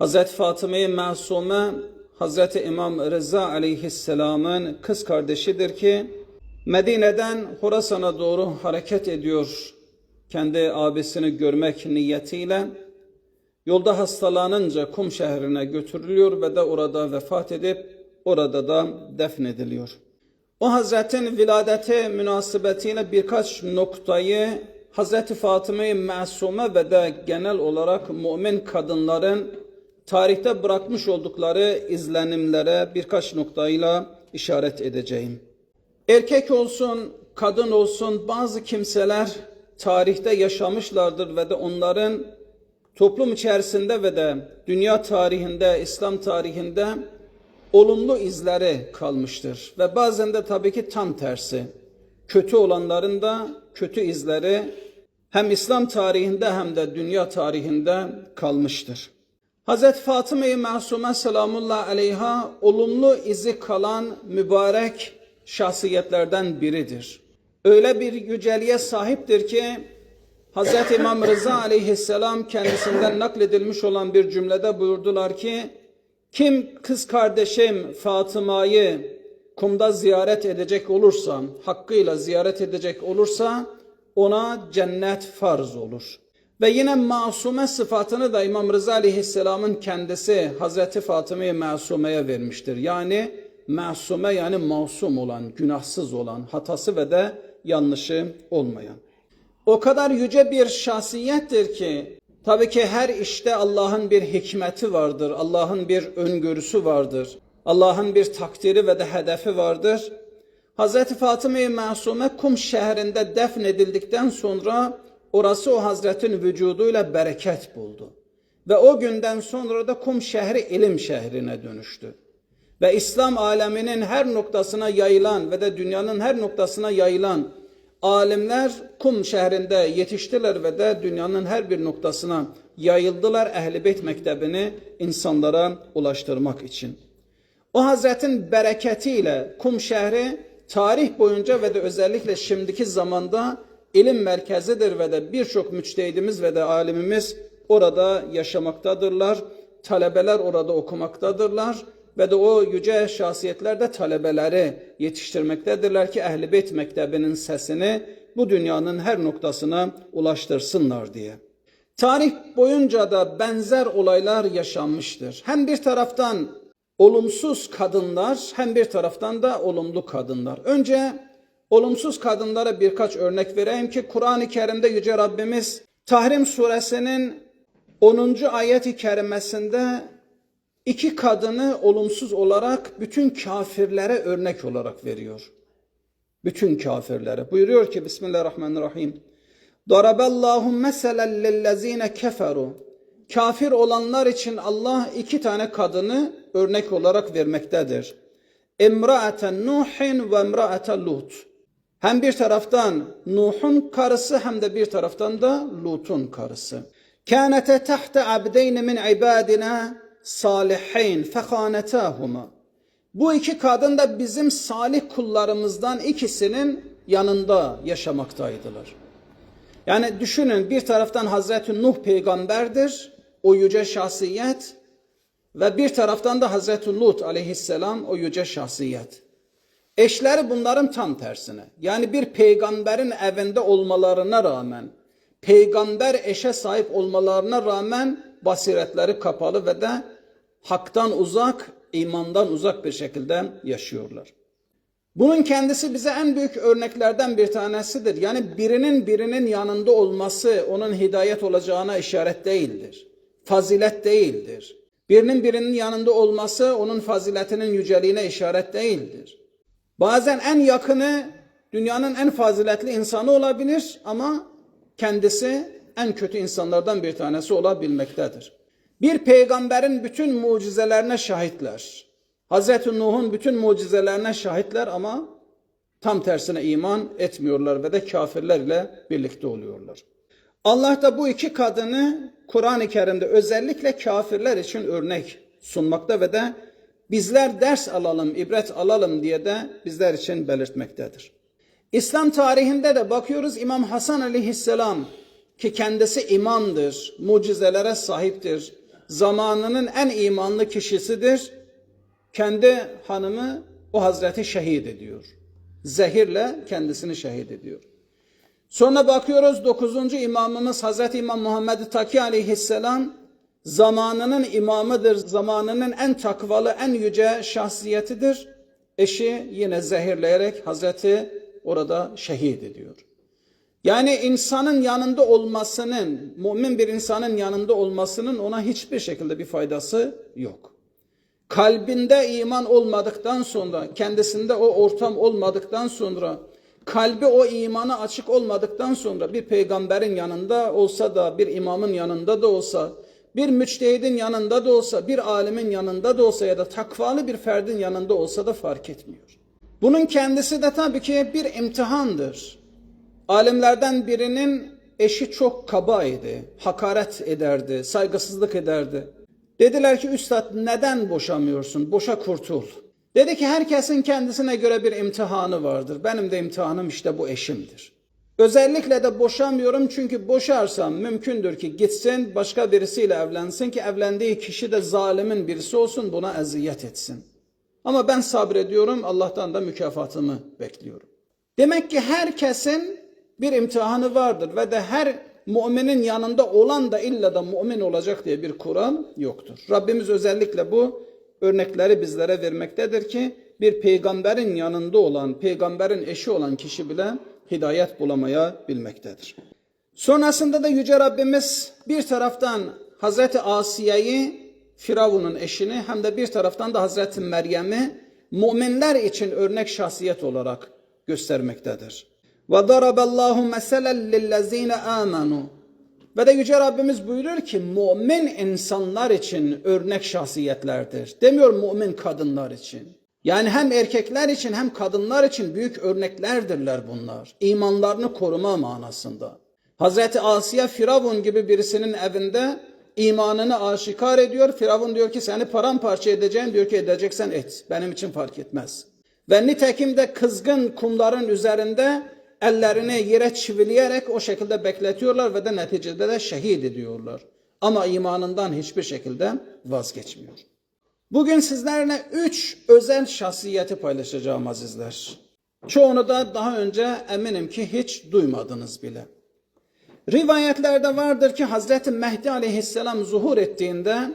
Hazreti Fatıma-i Masume Hazreti İmam Rıza aleyhisselamın kız kardeşidir ki Medine'den Horasan'a doğru hareket ediyor kendi abisini görmek niyetiyle. Yolda hastalanınca Kum şehrine götürülüyor ve de orada vefat edip orada da defnediliyor. O Hazretin viladeti münasebetiyle birkaç noktayı Hazreti Fatıma-i Masume ve de genel olarak mümin kadınların tarihte bırakmış oldukları izlenimlere birkaç noktayla işaret edeceğim. Erkek olsun, kadın olsun bazı kimseler tarihte yaşamışlardır ve de onların toplum içerisinde ve de dünya tarihinde, İslam tarihinde olumlu izleri kalmıştır. Ve bazen de tabii ki tam tersi. Kötü olanların da kötü izleri hem İslam tarihinde hem de dünya tarihinde kalmıştır. Hazreti Fatıma-i Masume selamullah aleyha olumlu izi kalan mübarek şahsiyetlerden biridir. Öyle bir yüceliğe sahiptir ki Hazreti İmam Rıza aleyhisselam kendisinden nakledilmiş olan bir cümlede buyurdular ki kim kız kardeşim Fatıma'yı kumda ziyaret edecek olursa, hakkıyla ziyaret edecek olursa ona cennet farz olur. Ve yine masume sıfatını da İmam Rıza Aleyhisselam'ın kendisi Hazreti Fatıma-i Masume'ye vermiştir. Yani masume yani masum olan, günahsız olan, hatası ve de yanlışı olmayan. O kadar yüce bir şahsiyettir ki tabii ki her işte Allah'ın bir hikmeti vardır. Allah'ın bir öngörüsü vardır. Allah'ın bir takdiri ve de hedefi vardır. Hazreti Fatıma-i Masume Kum şehrinde defnedildikten sonra orası o Hazretin vücuduyla bereket buldu. Ve o günden sonra da Kum şehri ilim şehrine dönüştü. Ve İslam aleminin her noktasına yayılan ve de dünyanın her noktasına yayılan alimler Kum şehrinde yetiştiler ve de dünyanın her bir noktasına yayıldılar Ehl-i Beyt Mektebi'ni insanlara ulaştırmak için. O Hazretin bereketiyle Kum şehri tarih boyunca ve de özellikle şimdiki zamanda ilim merkezidir ve de birçok müçtehidimiz ve de alimimiz orada yaşamaktadırlar. Talebeler orada okumaktadırlar ve de o yüce şahsiyetler de talebeleri yetiştirmektedirler ki Ehl-i Beyt Mektebi'nin sesini bu dünyanın her noktasına ulaştırsınlar diye. Tarih boyunca da benzer olaylar yaşanmıştır. Hem bir taraftan olumsuz kadınlar hem bir taraftan da olumlu kadınlar. Önce olumsuz kadınlara birkaç örnek vereyim ki Kur'an-ı Kerim'de Yüce Rabbimiz Tahrim suresinin 10. ayet-i kerimesinde iki kadını olumsuz olarak bütün kafirlere örnek olarak veriyor. Bütün kafirlere. Buyuruyor ki Bismillahirrahmanirrahim. Daraballahu meselen lillezine keferu. Kafir olanlar için Allah iki tane kadını örnek olarak vermektedir. İmra'aten Nuhin ve imra'aten Lut. Hem bir taraftan Nuh'un karısı hem de bir taraftan da Lut'un karısı. Kânete tahte abdeyne min ibadina salihin fehanetahuma. Bu iki kadın da bizim salih kullarımızdan ikisinin yanında yaşamaktaydılar. Yani düşünün bir taraftan Hazreti Nuh peygamberdir, o yüce şahsiyet ve bir taraftan da Hazreti Lut aleyhisselam o yüce şahsiyet. Eşleri bunların tam tersine. Yani bir peygamberin evinde olmalarına rağmen, peygamber eşe sahip olmalarına rağmen basiretleri kapalı ve de haktan uzak, imandan uzak bir şekilde yaşıyorlar. Bunun kendisi bize en büyük örneklerden bir tanesidir. Yani birinin birinin yanında olması onun hidayet olacağına işaret değildir. Fazilet değildir. Birinin birinin yanında olması onun faziletinin yüceliğine işaret değildir. Bazen en yakını dünyanın en faziletli insanı olabilir ama kendisi en kötü insanlardan bir tanesi olabilmektedir. Bir peygamberin bütün mucizelerine şahitler. Hazreti Nuh'un bütün mucizelerine şahitler ama tam tersine iman etmiyorlar ve de kafirlerle birlikte oluyorlar. Allah da bu iki kadını Kur'an-ı Kerim'de özellikle kafirler için örnek sunmakta ve de bizler ders alalım, ibret alalım diye de bizler için belirtmektedir. İslam tarihinde de bakıyoruz İmam Hasan aleyhisselam ki kendisi imamdır, mucizelere sahiptir, zamanının en imanlı kişisidir. Kendi hanımı o Hazreti şehit ediyor. Zehirle kendisini şehit ediyor. Sonra bakıyoruz 9. imamımız Hazreti İmam Muhammed Taki aleyhisselam zamanının imamıdır. Zamanının en takvalı, en yüce şahsiyetidir. Eşi yine zehirleyerek Hazreti orada şehit ediyor. Yani insanın yanında olmasının, mümin bir insanın yanında olmasının ona hiçbir şekilde bir faydası yok. Kalbinde iman olmadıktan sonra, kendisinde o ortam olmadıktan sonra, kalbi o imana açık olmadıktan sonra bir peygamberin yanında olsa da, bir imamın yanında da olsa, bir müçtehidin yanında da olsa, bir alimin yanında da olsa ya da takvalı bir ferdin yanında olsa da fark etmiyor. Bunun kendisi de tabii ki bir imtihandır. Alimlerden birinin eşi çok kabaydı, hakaret ederdi, saygısızlık ederdi. Dediler ki üstad neden boşamıyorsun, boşa kurtul. Dedi ki herkesin kendisine göre bir imtihanı vardır. Benim de imtihanım işte bu eşimdir. Özellikle de boşamıyorum çünkü boşarsam mümkündür ki gitsin başka birisiyle evlensin ki evlendiği kişi de zalimin birisi olsun buna eziyet etsin. Ama ben sabrediyorum Allah'tan da mükafatımı bekliyorum. Demek ki herkesin bir imtihanı vardır ve de her müminin yanında olan da illa da mümin olacak diye bir kural yoktur. Rabbimiz özellikle bu örnekleri bizlere vermektedir ki bir peygamberin yanında olan, peygamberin eşi olan kişi bile hidayet bulamaya bilmektedir. Sonrasında da Yüce Rabbimiz bir taraftan Hazreti Asiye'yi Firavun'un eşini hem de bir taraftan da Hazreti Meryem'i müminler için örnek şahsiyet olarak göstermektedir. Ve daraballahu meselen lillezine amenu. Ve de Yüce Rabbimiz buyurur ki mümin insanlar için örnek şahsiyetlerdir. Demiyor mümin kadınlar için. Yani hem erkekler için hem kadınlar için büyük örneklerdirler bunlar. İmanlarını koruma manasında. Hazreti Asiye Firavun gibi birisinin evinde imanını aşikar ediyor. Firavun diyor ki seni paramparça edeceğim. Diyor ki edeceksen et. Benim için fark etmez. Ve nitekim de kızgın kumların üzerinde ellerini yere çivileyerek o şekilde bekletiyorlar ve de neticede de şehit ediyorlar. Ama imanından hiçbir şekilde vazgeçmiyor. Bugün sizlerle üç özel şahsiyeti paylaşacağım azizler. Çoğunu da daha önce eminim ki hiç duymadınız bile. Rivayetlerde vardır ki Hazreti Mehdi aleyhisselam zuhur ettiğinde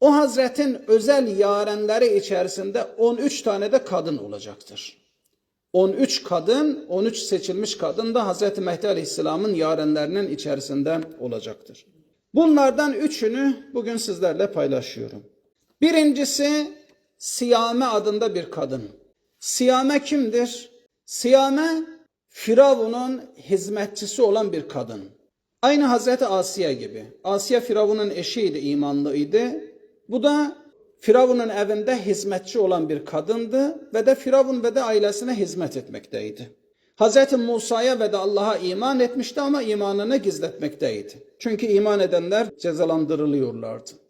o Hazretin özel yarenleri içerisinde 13 tane de kadın olacaktır. 13 kadın, 13 seçilmiş kadın da Hazreti Mehdi aleyhisselamın yarenlerinin içerisinde olacaktır. Bunlardan üçünü bugün sizlerle paylaşıyorum. Birincisi Siyame adında bir kadın. Siyame kimdir? Siyame Firavun'un hizmetçisi olan bir kadın. Aynı Hazreti Asiye gibi. Asiye Firavun'un eşiydi, imanlıydı. Bu da Firavun'un evinde hizmetçi olan bir kadındı ve de Firavun ve de ailesine hizmet etmekteydi. Hazreti Musa'ya ve de Allah'a iman etmişti ama imanını gizletmekteydi. Çünkü iman edenler cezalandırılıyorlardı.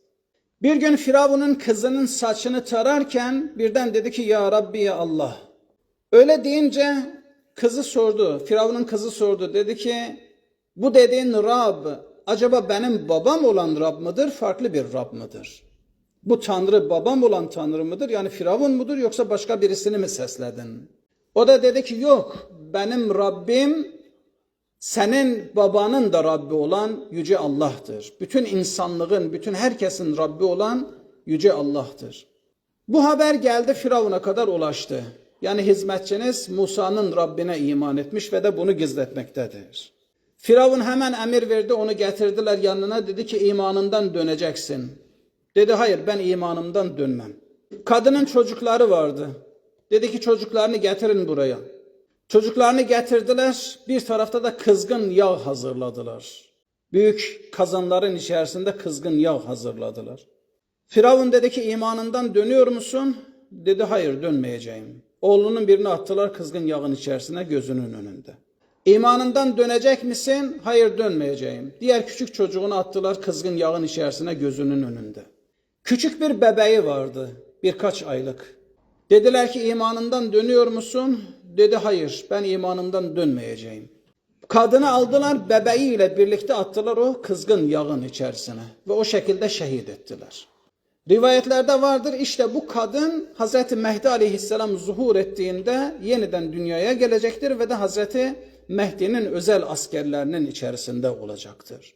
Bir gün Firavun'un kızının saçını tararken birden dedi ki ya Rabbi ya Allah. Öyle deyince kızı sordu. Firavun'un kızı sordu. Dedi ki bu dediğin Rab acaba benim babam olan Rab mıdır farklı bir Rab mıdır? Bu Tanrı babam olan Tanrı mıdır? Yani Firavun mudur yoksa başka birisini mi sesledin? O da dedi ki yok benim Rabbim senin babanın da Rabbi olan Yüce Allah'tır. Bütün insanlığın, bütün herkesin Rabbi olan Yüce Allah'tır. Bu haber geldi Firavun'a kadar ulaştı. Yani hizmetçiniz Musa'nın Rabbine iman etmiş ve de bunu gizletmektedir. Firavun hemen emir verdi onu getirdiler yanına dedi ki imanından döneceksin. Dedi hayır ben imanımdan dönmem. Kadının çocukları vardı. Dedi ki çocuklarını getirin buraya. Çocuklarını getirdiler. Bir tarafta da kızgın yağ hazırladılar. Büyük kazanların içerisinde kızgın yağ hazırladılar. Firavun dedi ki imanından dönüyor musun? Dedi hayır dönmeyeceğim. Oğlunun birini attılar kızgın yağın içerisine gözünün önünde. İmanından dönecek misin? Hayır dönmeyeceğim. Diğer küçük çocuğunu attılar kızgın yağın içerisine gözünün önünde. Küçük bir bebeği vardı birkaç aylık. Dediler ki imanından dönüyor musun? Dedi hayır ben imanımdan dönmeyeceğim. Kadını aldılar bebeğiyle birlikte attılar o kızgın yağın içerisine ve o şekilde şehit ettiler. Rivayetlerde vardır işte bu kadın Hazreti Mehdi aleyhisselam zuhur ettiğinde yeniden dünyaya gelecektir ve de Hazreti Mehdi'nin özel askerlerinin içerisinde olacaktır.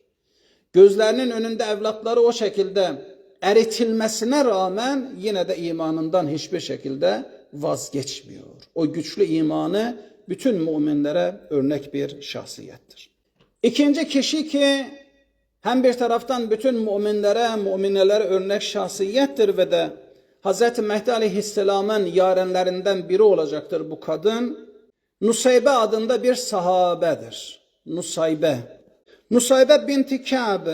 Gözlerinin önünde evlatları o şekilde eritilmesine rağmen yine de imanından hiçbir şekilde vazgeçmiyor. O güçlü imanı bütün müminlere örnek bir şahsiyettir. İkinci kişi ki hem bir taraftan bütün müminlere, müminelere örnek şahsiyettir ve de Hz. Mehdi Aleyhisselam'ın yarenlerinden biri olacaktır bu kadın. Nusaybe adında bir sahabedir. Nusaybe. Nusaybe binti Ka'b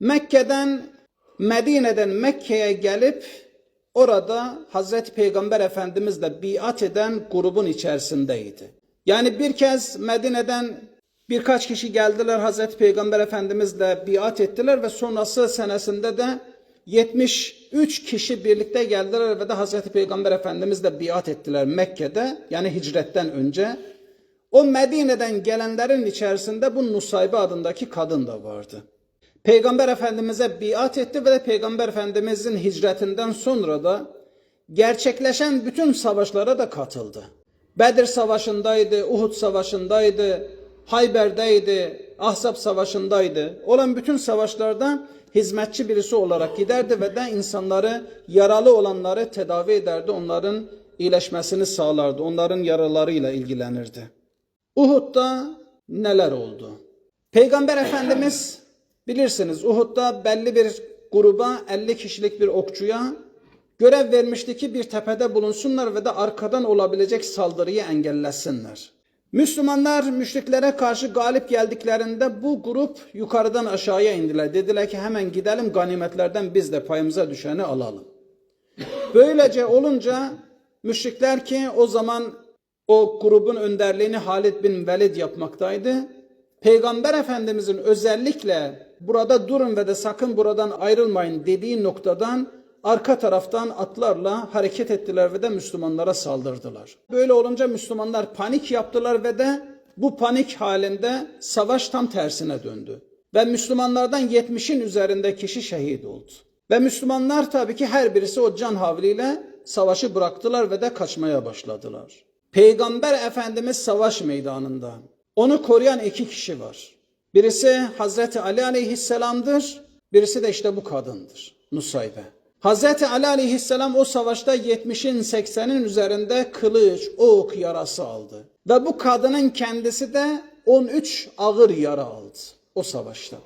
Mekke'den Medine'den Mekke'ye gelip orada Hazreti Peygamber Efendimizle biat eden grubun içerisindeydi. Yani bir kez Medine'den birkaç kişi geldiler Hazreti Peygamber Efendimizle biat ettiler ve sonrası senesinde de 73 kişi birlikte geldiler ve de Hazreti Peygamber Efendimizle biat ettiler Mekke'de yani hicretten önce. O Medine'den gelenlerin içerisinde bu Nusaybe adındaki kadın da vardı. Peygamber Efendimiz'e biat etti ve de Peygamber Efendimiz'in hicretinden sonra da gerçekleşen bütün savaşlara da katıldı. Bedir Savaşı'ndaydı, Uhud Savaşı'ndaydı, Hayber'deydi, Ahzab Savaşı'ndaydı. Olan bütün savaşlarda hizmetçi birisi olarak giderdi ve de insanları, yaralı olanları tedavi ederdi, onların iyileşmesini sağlardı, onların yaralarıyla ilgilenirdi. Uhud'da neler oldu? Peygamber Efendimiz bilirsiniz Uhud'da belli bir gruba 50 kişilik bir okçuya görev vermişti ki bir tepede bulunsunlar ve de arkadan olabilecek saldırıyı engellesinler. Müslümanlar müşriklere karşı galip geldiklerinde bu grup yukarıdan aşağıya indiler. Dediler ki hemen gidelim ganimetlerden biz de payımıza düşeni alalım. Böylece olunca müşrikler ki o zaman o grubun önderliğini Halid bin Velid yapmaktaydı. Peygamber Efendimizin özellikle burada durun ve de sakın buradan ayrılmayın dediği noktadan arka taraftan atlarla hareket ettiler ve de Müslümanlara saldırdılar. Böyle olunca Müslümanlar panik yaptılar ve de bu panik halinde savaş tam tersine döndü. Ve Müslümanlardan 70'in üzerinde kişi şehit oldu. Ve Müslümanlar tabii ki her birisi o can havliyle savaşı bıraktılar ve de kaçmaya başladılar. Peygamber Efendimiz savaş meydanında. Onu koruyan iki kişi var. Birisi Hazreti Ali aleyhisselamdır, birisi de işte bu kadındır. Nusaybe. Hazreti Ali aleyhisselam o savaşta 70'in 80'in üzerinde kılıç, ok yarası aldı. Ve bu kadının kendisi de 13 ağır yara aldı o savaşta.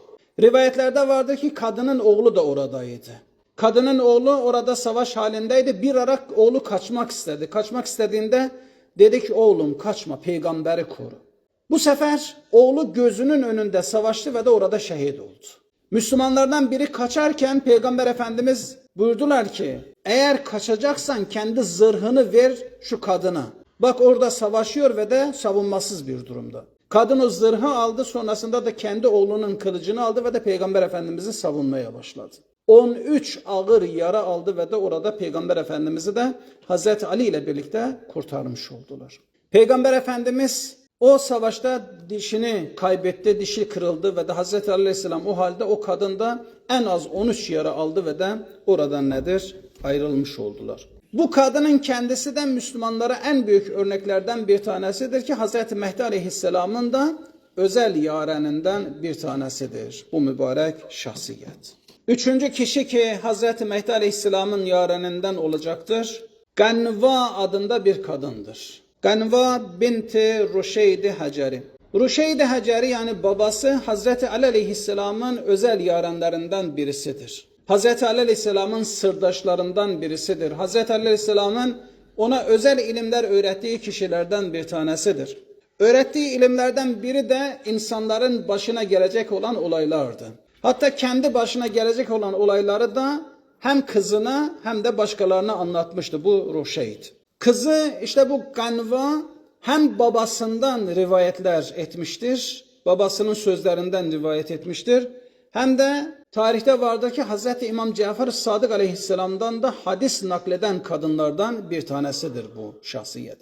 Rivayetlerde vardı ki kadının oğlu da oradaydı. Kadının oğlu orada savaş halindeydi. Bir ara oğlu kaçmak istedi. Kaçmak istediğinde dedi ki oğlum kaçma peygamberi koru. Bu sefer oğlu gözünün önünde savaştı ve de orada şehit oldu. Müslümanlardan biri kaçarken Peygamber Efendimiz buyurdular ki eğer kaçacaksan kendi zırhını ver şu kadına. Bak orada savaşıyor ve de savunmasız bir durumda. Kadın o zırhı aldı sonrasında da kendi oğlunun kılıcını aldı ve de Peygamber Efendimiz'i savunmaya başladı. 13 ağır yara aldı ve de orada Peygamber Efendimiz'i de Hazreti Ali ile birlikte kurtarmış oldular. Peygamber Efendimiz o savaşta dişini kaybetti, dişi kırıldı ve de Hazreti Aleyhisselam o halde o kadın da en az 13 yara aldı ve de oradan nedir? Ayrılmış oldular. Bu kadının kendisi de Müslümanlara en büyük örneklerden bir tanesidir ki Hazreti Mehdi Aleyhisselam'ın da özel yareninden bir tanesidir bu mübarek şahsiyet. Üçüncü kişi ki Hazreti Mehdi Aleyhisselam'ın yareninden olacaktır. Ganva adında bir kadındır. Ganva binti Ruşeydi Haceri. Ruşeydi Haceri yani babası Hazreti Ali Aleyhisselam'ın özel yarenlerinden birisidir. Hazreti Ali Aleyhisselam'ın sırdaşlarından birisidir. Hazreti Ali Aleyhisselam'ın ona özel ilimler öğrettiği kişilerden bir tanesidir. Öğrettiği ilimlerden biri de insanların başına gelecek olan olaylardı. Hatta kendi başına gelecek olan olayları da hem kızına hem de başkalarına anlatmıştı bu Ruşeyd. Kızı işte bu Ganva hem babasından rivayetler etmiştir, babasının sözlerinden rivayet etmiştir. Hem de tarihte vardır ki Hz. İmam Cafer Sadık aleyhisselamdan da hadis nakleden kadınlardan bir tanesidir bu şahsiyet.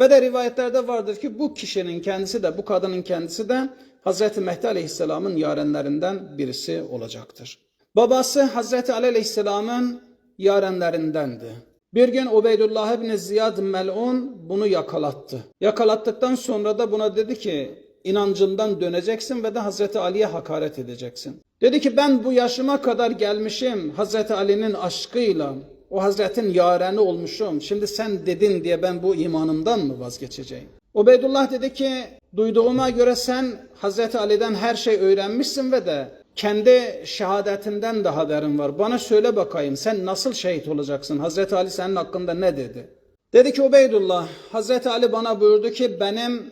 Ve de rivayetlerde vardır ki bu kişinin kendisi de bu kadının kendisi de Hazreti Mehdi Aleyhisselam'ın yarenlerinden birisi olacaktır. Babası Hazreti Ali Aleyhisselam'ın yarenlerindendi. Bir gün Ubeydullah ibn Ziyad Mel'un bunu yakalattı. Yakalattıktan sonra da buna dedi ki inancından döneceksin ve de Hazreti Ali'ye hakaret edeceksin. Dedi ki ben bu yaşıma kadar gelmişim Hazreti Ali'nin aşkıyla o Hazretin yareni olmuşum. Şimdi sen dedin diye ben bu imanımdan mı vazgeçeceğim? Ubeydullah dedi ki duyduğuma göre sen Hazreti Ali'den her şey öğrenmişsin ve de kendi şehadetinden de haberin var. Bana söyle bakayım sen nasıl şehit olacaksın? Hazreti Ali senin hakkında ne dedi? Dedi ki Ubeydullah, Hazreti Ali bana buyurdu ki benim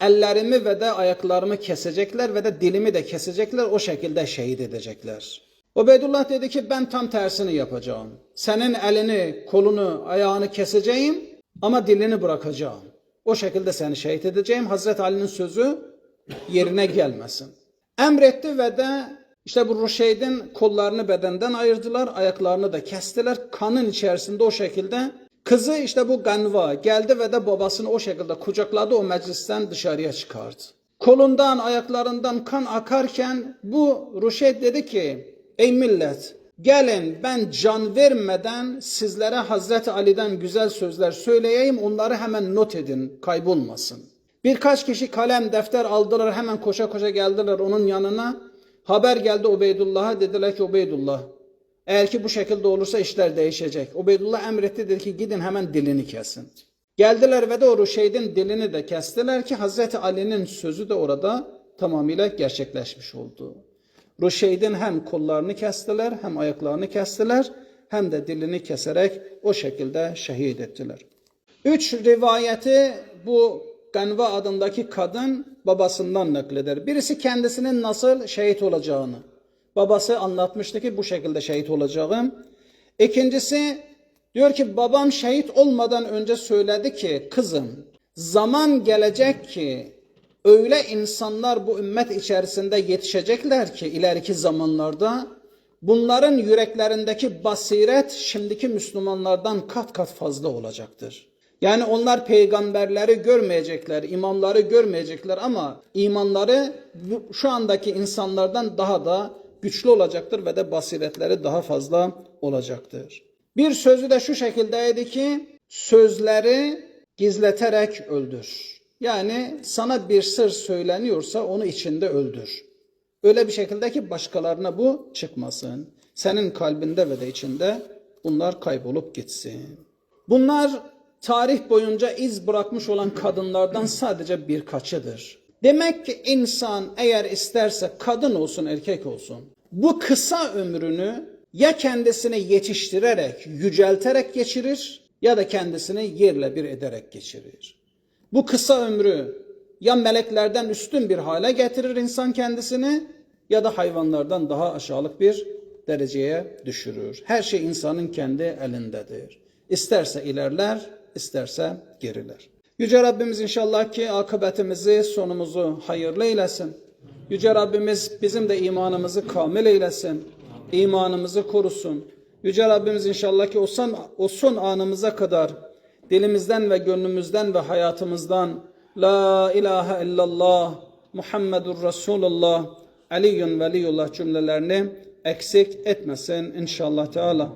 ellerimi ve de ayaklarımı kesecekler ve de dilimi de kesecekler o şekilde şehit edecekler. Ubeydullah dedi ki ben tam tersini yapacağım. Senin elini, kolunu, ayağını keseceğim ama dilini bırakacağım. O şekilde seni şehit edeceğim. Hazreti Ali'nin sözü yerine gelmesin. Emretti ve de işte bu Ruşeyd'in kollarını bedenden ayırdılar, ayaklarını da kestiler. Kanın içerisinde o şekilde kızı işte bu Ganva geldi ve de babasını o şekilde kucakladı o meclisten dışarıya çıkardı. Kolundan, ayaklarından kan akarken bu Ruşeyd dedi ki ey millet gelin ben can vermeden sizlere Hazreti Ali'den güzel sözler söyleyeyim onları hemen not edin kaybolmasın. Birkaç kişi kalem defter aldılar hemen koşa koşa geldiler onun yanına. Haber geldi Ubeydullah'a dediler ki Ubeydullah eğer ki bu şekilde olursa işler değişecek. Ubeydullah emretti dedi ki gidin hemen dilini kesin. Geldiler ve de o Ruşeyd'in dilini de kestiler ki Hazreti Ali'nin sözü de orada tamamıyla gerçekleşmiş oldu. Ruşeyd'in hem kollarını kestiler hem ayaklarını kestiler hem de dilini keserek o şekilde şehit ettiler. Üç rivayeti bu Ganva adındaki kadın babasından nakleder. Birisi kendisinin nasıl şehit olacağını. Babası anlatmıştı ki bu şekilde şehit olacağım. İkincisi diyor ki babam şehit olmadan önce söyledi ki kızım zaman gelecek ki öyle insanlar bu ümmet içerisinde yetişecekler ki ileriki zamanlarda bunların yüreklerindeki basiret şimdiki Müslümanlardan kat kat fazla olacaktır. Yani onlar peygamberleri görmeyecekler, imamları görmeyecekler ama imanları şu andaki insanlardan daha da güçlü olacaktır ve de basiretleri daha fazla olacaktır. Bir sözü de şu şekildeydi ki sözleri gizleterek öldür. Yani sana bir sır söyleniyorsa onu içinde öldür. Öyle bir şekilde ki başkalarına bu çıkmasın. Senin kalbinde ve de içinde bunlar kaybolup gitsin. Bunlar tarih boyunca iz bırakmış olan kadınlardan sadece birkaçıdır. Demek ki insan eğer isterse kadın olsun erkek olsun bu kısa ömrünü ya kendisini yetiştirerek, yücelterek geçirir ya da kendisini yerle bir ederek geçirir. Bu kısa ömrü ya meleklerden üstün bir hale getirir insan kendisini ya da hayvanlardan daha aşağılık bir dereceye düşürür. Her şey insanın kendi elindedir. İsterse ilerler, isterse geriler. Yüce Rabbimiz inşallah ki akıbetimizi, sonumuzu hayırlı eylesin. Yüce Rabbimiz bizim de imanımızı kamil eylesin. İmanımızı korusun. Yüce Rabbimiz inşallah ki o son, o son anımıza kadar dilimizden ve gönlümüzden ve hayatımızdan La ilahe illallah Muhammedur Resulullah Aliyyun veliyullah cümlelerini eksik etmesin inşallah Teala.